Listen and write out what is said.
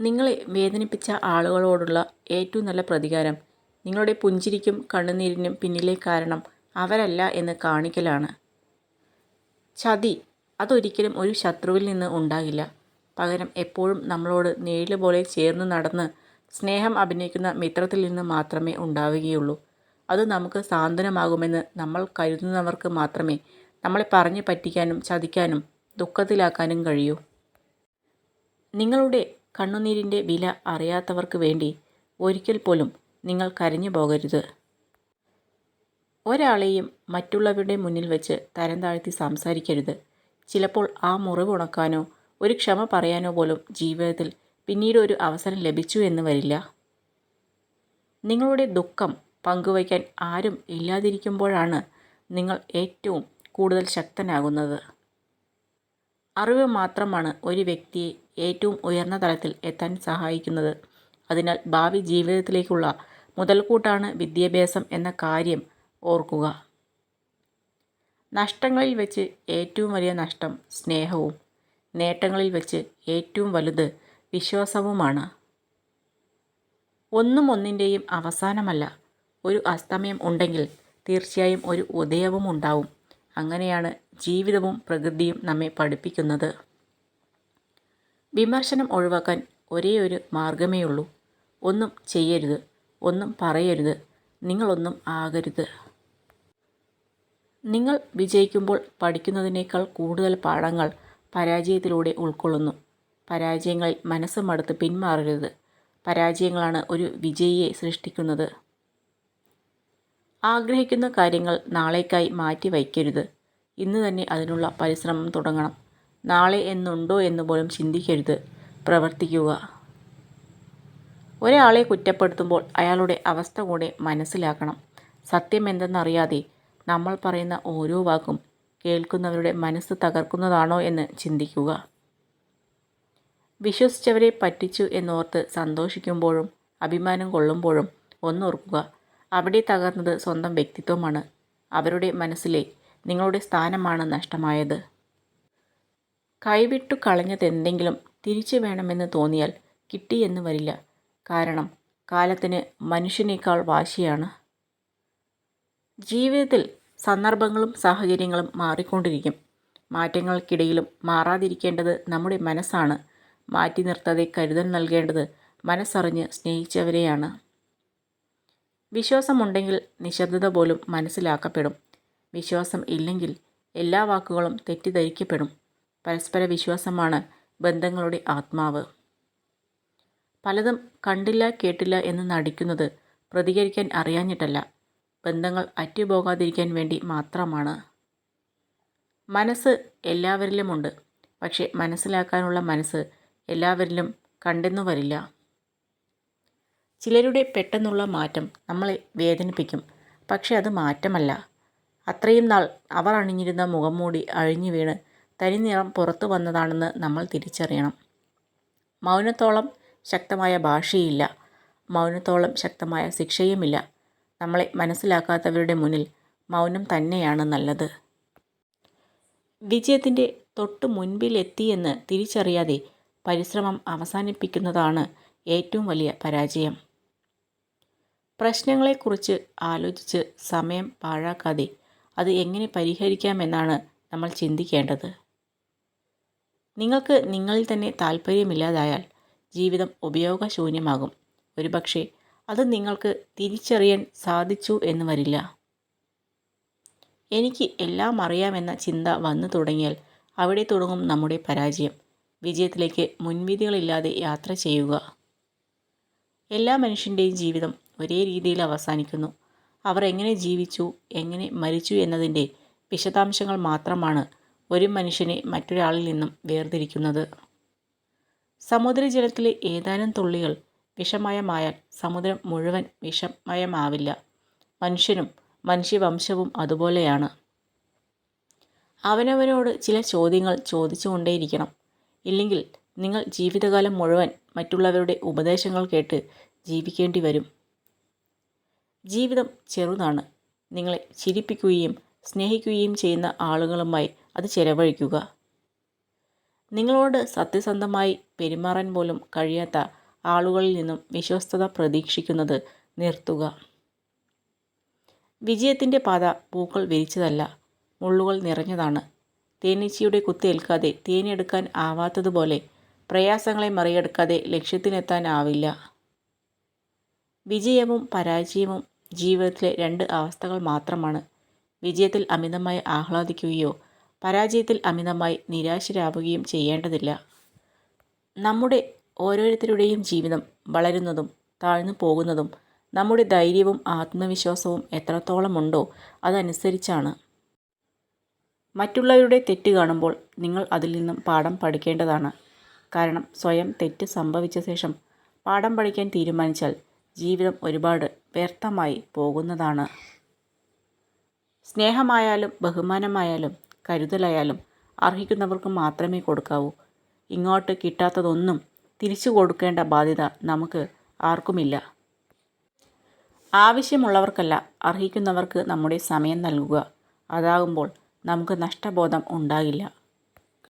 നിങ്ങളെ വേദനിപ്പിച്ച ആളുകളോടുള്ള ഏറ്റവും നല്ല പ്രതികാരം നിങ്ങളുടെ പുഞ്ചിരിക്കും കണ്ണുനീരിനും പിന്നിലെ കാരണം അവരല്ല എന്ന് കാണിക്കലാണ്. ചതി അതൊരിക്കലും ഒരു ശത്രുവിൽ നിന്ന് ഉണ്ടാകില്ല. പകരം എപ്പോഴും നമ്മളോട് നേരിൽ പോലെ ചേർന്ന് നടന്ന് സ്നേഹം അഭിനയിക്കുന്ന മിത്രത്തിൽ നിന്ന് മാത്രമേ ഉണ്ടാവുകയുള്ളൂ. അത് നമുക്ക് സാന്ത്വനമാകുമെന്ന് നമ്മൾ കരുതുന്നവർക്ക് മാത്രമേ നമ്മളെ പറഞ്ഞു പറ്റിക്കാനും ചതിക്കാനും ദുഃഖത്തിലാക്കാനും കഴിയൂ. നിങ്ങളുടെ കണ്ണുനീരിന്റെ വില അറിയാത്തവർക്ക് വേണ്ടി ഒരിക്കൽ പോലും നിങ്ങൾ കരഞ്ഞു പോകരുത്. ഒരാളെയും മറ്റുള്ളവരുടെ മുന്നിൽ വെച്ച് തരം താഴ്ത്തി സംസാരിക്കരുത്. ചിലപ്പോൾ ആ മുറിവ് ഉണക്കാനോ ഒരു ക്ഷമ പറയാനോ പോലും ജീവിതത്തിൽ പിന്നീട് ഒരു അവസരം ലഭിച്ചു എന്ന് വരില്ല. നിങ്ങളുടെ ദുഃഖം പങ്കുവയ്ക്കാൻ ആരും ഇല്ലാതിരിക്കുമ്പോഴാണ് നിങ്ങൾ ഏറ്റവും കൂടുതൽ ശക്തനാകുന്നത്. അറിവ് മാത്രമാണ് ഒരു വ്യക്തിയെ ഏറ്റവും ഉയർന്ന തലത്തിൽ എത്താൻ സഹായിക്കുന്നത്. അതിനാൽ ഭാവി ജീവിതത്തിലേക്കുള്ള മുതൽക്കൂട്ടാണ് വിദ്യാഭ്യാസം എന്ന കാര്യം ഓർക്കുക. നഷ്ടങ്ങളിൽ വെച്ച് ഏറ്റവും വലിയ നഷ്ടം സ്നേഹവും നേട്ടങ്ങളിൽ വെച്ച് ഏറ്റവും വലുത് വിശ്വാസവുമാണ്. ഒന്നും ഒന്നിന്റെയും അവസാനമല്ല ഒരു അസ്തമയം ഉണ്ടെങ്കിൽ തീർച്ചയായും ഒരു ഉദയവും ഉണ്ടാവും. അങ്ങനെയാണ് ജീവിതവും പ്രകൃതിയും നമ്മെ പഠിപ്പിക്കുന്നത്. വിമർശനം ഒഴിവാക്കാൻ ഒരേ ഒരു മാർഗമേ ഉള്ളൂ. ഒന്നും ചെയ്യരുത് ഒന്നും പറയരുത് നിങ്ങളൊന്നും ആകരുത്. നിങ്ങൾ വിജയിക്കുമ്പോൾ പഠിക്കുന്നതിനേക്കാൾ കൂടുതൽ പാഠങ്ങൾ പരാജയത്തിലൂടെ ഉൾക്കൊള്ളുന്നു. പരാജയങ്ങളിൽ മനസ്സ് മടുത്ത് പിന്മാറരുത്. പരാജയങ്ങളാണ് ഒരു വിജയിയെ സൃഷ്ടിക്കുന്നത്. ആഗ്രഹിക്കുന്ന കാര്യങ്ങൾ നാളേക്കായി മാറ്റി വയ്ക്കരുത് ഇന്ന് തന്നെ അതിനുള്ള പരിശ്രമം തുടങ്ങണം. നാളെ എന്നുണ്ടോ എന്ന് പോലും ചിന്തിക്കരുത്. പ്രവർത്തിക്കുക. ഒരാളെ കുറ്റപ്പെടുത്തുമ്പോൾ അയാളുടെ അവസ്ഥ കൂടെ മനസ്സിലാക്കണം. സത്യം എന്തെന്നറിയാതെ നമ്മൾ പറയുന്ന ഓരോ വാക്കും കേൾക്കുന്നവരുടെ മനസ്സ് തകർക്കുന്നതാണോ എന്ന് ചിന്തിക്കുക. വിശ്വസിച്ചവരെ പറ്റിച്ചു എന്നോർത്ത് സന്തോഷിക്കുമ്പോഴും അഭിമാനം കൊള്ളുമ്പോഴും ഒന്നോർക്കുക അവിടെ തകർന്നത് സ്വന്തം വ്യക്തിത്വമാണ്. അവരുടെ മനസ്സിലെ നിങ്ങളുടെ സ്ഥാനമാണ് നഷ്ടമായത്. കൈവിട്ടു കളഞ്ഞതെന്തെങ്കിലും തിരിച്ചു വേണമെന്ന് തോന്നിയാൽ കിട്ടിയെന്ന് വരില്ല. കാരണം കാലത്തിന് മനുഷ്യനേക്കാൾ വാശിയാണ്. ജീവിതത്തിൽ സന്ദർഭങ്ങളും സാഹചര്യങ്ങളും മാറിക്കൊണ്ടിരിക്കും. മാറ്റങ്ങൾക്കിടയിലും മാറാതിരിക്കേണ്ടത് നമ്മുടെ മനസ്സാണ്. മാറ്റി നിർത്താതെ കരുതൽ നൽകേണ്ടത് മനസ്സറിഞ്ഞ് സ്നേഹിച്ചവരെയാണ്. വിശ്വാസമുണ്ടെങ്കിൽ നിശബ്ദത പോലും മനസ്സിലാക്കപ്പെടും. വിശ്വാസം ഇല്ലെങ്കിൽ എല്ലാ വാക്കുകളും തെറ്റിദ്ധരിക്കപ്പെടും. പരസ്പര വിശ്വാസമാണ് ബന്ധങ്ങളുടെ ആത്മാവ്. പലതും കണ്ടില്ല കേട്ടില്ല എന്ന് നടിക്കുന്നത് പ്രതികരിക്കാൻ അറിയാഞ്ഞിട്ടല്ല. ബന്ധങ്ങൾ അറ്റുപോകാതിരിക്കാൻ വേണ്ടി മാത്രമാണ്. മനസ്സ് എല്ലാവരിലുമുണ്ട്. പക്ഷേ മനസ്സിലാക്കാനുള്ള മനസ്സ് എല്ലാവരിലും കണ്ടെന്നു വരില്ല. ചിലരുടെ പെട്ടെന്നുള്ള മാറ്റം നമ്മളെ വേദനിപ്പിക്കും. പക്ഷേ അത് മാറ്റമല്ല. അത്രയും നാൾ അവർ അണിഞ്ഞിരുന്ന മുഖംമൂടി അഴിഞ്ഞു വീണ് തനിനിറം പുറത്തു വന്നതാണെന്ന് നമ്മൾ തിരിച്ചറിയണം. മൗനത്തോളം ശക്തമായ ഭാഷയില്ല. മൗനത്തോളം ശക്തമായ ശിക്ഷയുമില്ല. നമ്മളെ മനസ്സിലാക്കാത്തവരുടെ മുന്നിൽ മൗനം തന്നെയാണ് നല്ലത്. വിജയത്തിന്റെ തൊട്ടു മുൻപിലെത്തിയെന്ന് തിരിച്ചറിയാതെ പരിശ്രമം അവസാനിപ്പിക്കുന്നതാണ് ഏറ്റവും വലിയ പരാജയം. പ്രശ്നങ്ങളെക്കുറിച്ച് ആലോചിച്ച് സമയം പാഴാക്കാതെ അത് എങ്ങനെ പരിഹരിക്കാമെന്നാണ് നമ്മൾ ചിന്തിക്കേണ്ടത്. നിങ്ങൾക്ക് നിങ്ങളിൽ തന്നെ താല്പര്യമില്ലാതായാൽ ജീവിതം ഉപയോഗശൂന്യമാകും. ഒരുപക്ഷെ അത് നിങ്ങൾക്ക് തിരിച്ചറിയാൻ സാധിച്ചു എന്ന് വരില്ല. എനിക്ക് എല്ലാം അറിയാമെന്ന ചിന്ത വന്നു തുടങ്ങിയാൽ അവിടെ തുടങ്ങും നമ്മുടെ പരാജയം. വിജയത്തിലേക്ക് മുൻവിധികളില്ലാതെ യാത്ര ചെയ്യുക. എല്ലാ മനുഷ്യന്റെയും ജീവിതം ഒരേ രീതിയിൽ അവസാനിക്കുന്നു. അവർ എങ്ങനെ ജീവിച്ചു എങ്ങനെ മരിച്ചു എന്നതിന്റെ വിശദാംശങ്ങൾ മാത്രമാണ് ഒരു മനുഷ്യനെ മറ്റൊരാളിൽ നിന്നും വേർതിരിക്കുന്നത്. സമുദ്രജലത്തിലെ ഏതാനും തുള്ളികൾ വിഷമയമായാൽ സമുദ്രം മുഴുവൻ വിഷമയമാവില്ല. മനുഷ്യനും മനുഷ്യവംശവും അതുപോലെയാണ്. അവനവനോട് ചില ചോദ്യങ്ങൾ ചോദിച്ചുകൊണ്ടേയിരിക്കണം. ഇല്ലെങ്കിൽ നിങ്ങൾ ജീവിതകാലം മുഴുവൻ മറ്റുള്ളവരുടെ ഉപദേശങ്ങൾ കേട്ട് ജീവിക്കേണ്ടി വരും ജീവിതം ചെറുതാണ്. നിങ്ങളെ ചിരിപ്പിക്കുകയും സ്നേഹിക്കുകയും ചെയ്യുന്ന ആളുകളുമായി അത് ചെലവഴിക്കുക. നിങ്ങളോട് സത്യസന്ധമായി പെരുമാറാൻ പോലും കഴിയാത്ത ആളുകളിൽ നിന്നും വിശ്വസ്തത പ്രതീക്ഷിക്കുന്നത് നിർത്തുക. വിജയത്തിന്റെ പാത പൂക്കൾ വിരിച്ചതല്ല മുള്ളുകൾ നിറഞ്ഞതാണ്. തേനീച്ചയുടെ കുത്തേൽക്കാതെ തേനെടുക്കാൻ ആവാത്തതുപോലെ പ്രയാസങ്ങളെ മറികടക്കാതെ ലക്ഷ്യത്തിനെത്താനാവില്ല വിജയവും പരാജയവും ജീവിതത്തിലെ രണ്ട് അവസ്ഥകൾ മാത്രമാണ് വിജയത്തിൽ അമിതമായി ആഹ്ലാദിക്കുകയോ പരാജയത്തിൽ അമിതമായി നിരാശരാവുകയും ചെയ്യേണ്ടതില്ല. നമ്മുടെ ഓരോരുത്തരുടെയും ജീവിതം വളരുന്നതും താഴ്ന്നു പോകുന്നതും നമ്മുടെ ധൈര്യവും ആത്മവിശ്വാസവും എത്രത്തോളമുണ്ടോ അതനുസരിച്ചാണ്. മറ്റുള്ളവരുടെ തെറ്റ് കാണുമ്പോൾ നിങ്ങൾ അതിൽ നിന്നും പാഠം പഠിക്കേണ്ടതാണ്. കാരണം സ്വയം തെറ്റ് സംഭവിച്ച ശേഷം പാഠം പഠിക്കാൻ തീരുമാനിച്ചാൽ ജീവിതം ഒരുപാട് വ്യർത്ഥമായി പോകുന്നതാണ്. സ്നേഹമായാലും ബഹുമാനമായാലും കരുതലായാലും അർഹിക്കുന്നവർക്ക് മാത്രമേ കൊടുക്കാവൂ. ഇങ്ങോട്ട് കിട്ടാത്തതൊന്നും തിരിച്ചു കൊടുക്കേണ്ട ബാധ്യത നമുക്ക് ആർക്കുമില്ല. ആവശ്യമുള്ളവർക്കല്ല അർഹിക്കുന്നവർക്ക് നമ്മുടെ സമയം നൽകുക. അതാകുമ്പോൾ നമുക്ക് നഷ്ടബോധം ഉണ്ടാകില്ല.